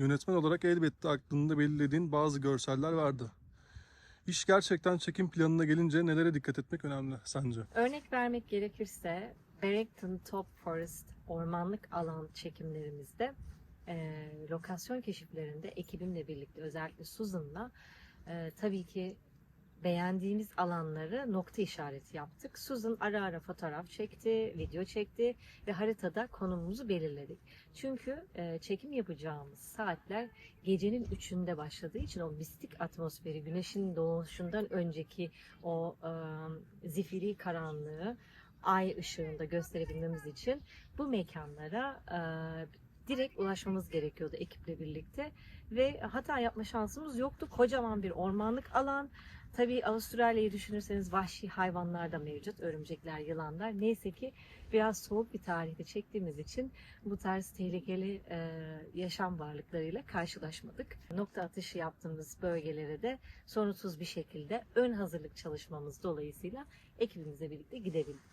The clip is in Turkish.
Yönetmen olarak elbette aklında belirlediğin bazı görseller vardı. İş gerçekten çekim planına gelince nelere dikkat etmek önemli sence? Örnek vermek gerekirse Barrington Top Forest ormanlık alan çekimlerimizde e, lokasyon keşiflerinde ekibimle birlikte özellikle Susan'la e, tabii ki beğendiğimiz alanları nokta işareti yaptık. Susan ara ara fotoğraf çekti, video çekti ve haritada konumumuzu belirledik. Çünkü e, çekim yapacağımız saatler gecenin üçünde başladığı için o mistik atmosferi, güneşin doğuşundan önceki o e, zifiri karanlığı ay ışığında gösterebilmemiz için bu mekanlara e, direkt ulaşmamız gerekiyordu ekiple birlikte ve hata yapma şansımız yoktu. Kocaman bir ormanlık alan. Tabii Avustralya'yı düşünürseniz vahşi hayvanlar da mevcut. Örümcekler, yılanlar. Neyse ki biraz soğuk bir tarihte çektiğimiz için bu tarz tehlikeli e, yaşam varlıklarıyla karşılaşmadık. Nokta atışı yaptığımız bölgelere de sorunsuz bir şekilde ön hazırlık çalışmamız dolayısıyla ekibimizle birlikte gidebildik.